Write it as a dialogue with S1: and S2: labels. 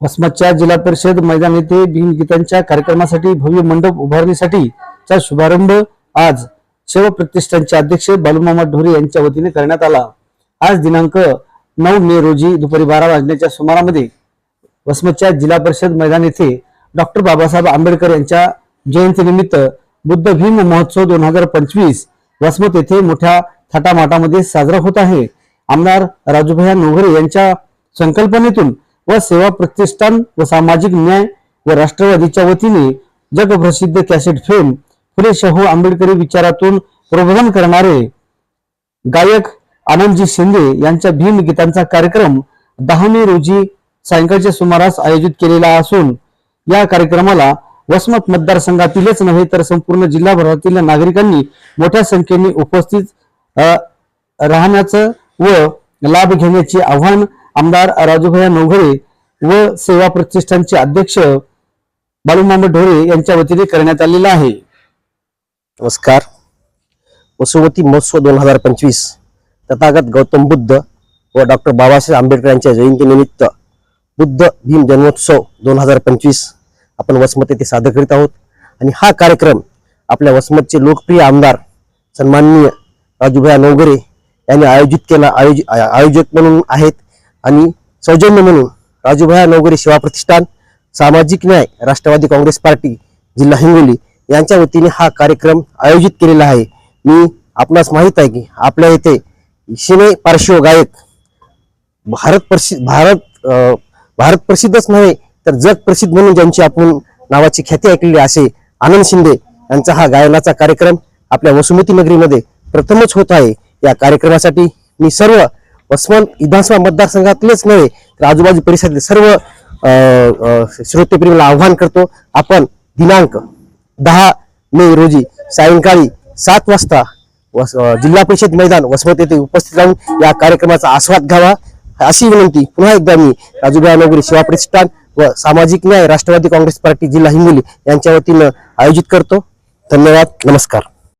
S1: वसमतच्या जिल्हा परिषद मैदान येथे भीमगीतांच्या कार्यक्रमासाठी भव्य मंडप उभारणीसाठी चा शुभारंभ आज शिव प्रतिष्ठानचे अध्यक्ष बालूमामा ढोरे यांच्या वतीने करण्यात आला. आज दिनांक नऊ मे रोजी दुपारी बारा वाजण्याच्या सुमारामध्ये वसमतच्या जिल्हा परिषद मैदान येथे डॉक्टर बाबासाहेब आंबेडकर यांच्या जयंतीनिमित्त बुद्ध भीम महोत्सव दोन हजार पंचवीस वसमत येथे मोठ्या थाटामाटामध्ये साजरा होत आहे. आमदार राजूभैया नोगरे यांच्या संकल्पनेतून व सेवा प्रतिष्ठान व सामाजिक न्याय व राष्ट्रवादीच्या वतीने जगप्रसिद्ध कॅसेट फेम फुले शाहू आंबेडकरी विचारातून प्रबोधन करणारे गायक आनंदजी शिंदे यांच्या भीम गीतांचा कार्यक्रम दहा मे रोजी सायंकाळच्या सुमारास आयोजित केलेला असून या कार्यक्रमाला वसमत मतदारसंघातीलच नव्हे तर संपूर्ण जिल्हाभरातील नागरिकांनी मोठ्या संख्येने उपस्थित राहण्याचं व लाभ घेण्याचे आव्हान आमदार राजूभया नवघरे व सेवा प्रतिष्ठानचे अध्यक्ष बाळूमामा ढोरे यांच्या वतीने करण्यात आलेला आहे.
S2: नमस्कार. वसुमती महोत्सव दोन हजार पंचवीस तथागत गौतम बुद्ध व डॉक्टर बाबासाहेब आंबेडकर यांच्या जयंतीनिमित्त बुद्ध भीम जन्मोत्सव दोन हजार पंचवीस आपण वसमत येथे सादर करीत आहोत. आणि हा कार्यक्रम आपल्या वसमतचे लोकप्रिय आमदार सन्माननीय राजूभाई नवगरे यांनी आयोजित केला आयोजित आयोजक म्हणून आहेत आणि सौजन्य म्हणून राजूभाया नवगरे सेवा प्रतिष्ठान सामाजिक न्याय राष्ट्रवादी काँग्रेस पार्टी जिल्हा हिंगोली यांच्या वतीने हा कार्यक्रम आयोजित केलेला आहे. मी आपणास माहीत आहे की आपल्या इथे शिने पार्श्व गायक भारत प्रसिद्ध भारत भारत प्रसिद्धच नव्हे तर जग प्रसिद्ध म्हणून ज्यांची आपण नावाची ख्याती ऐकलेली असे आनंद शिंदे यांचा हा गायनाचा कार्यक्रम आपल्या वसुमती नगरीमध्ये प्रथमच होत आहे. या कार्यक्रमासाठी मी सर्व वसमत विधानसभा मतदारसंघातलेच नव्हे तर आजूबाजू परिसरातील सर्व श्रोतेप्रेमीला आव्हान करतो. आपण दिनांक दहा मे रोजी सायंकाळी सात वाजता वस- जिल्हा परिषद मैदान वसमत येथे उपस्थित राहून या कार्यक्रमाचा आस्वाद घ्यावा. अशी विनंती पुन्हा एकदा मी राजूभाई नगरी सेवा प्रतिष्ठान व सामाजिक न्याय राष्ट्रवादी काँग्रेस पार्टी जिल्हा हिंगोली यांच्या वतीनं आयोजित करतो. धन्यवाद. नमस्कार.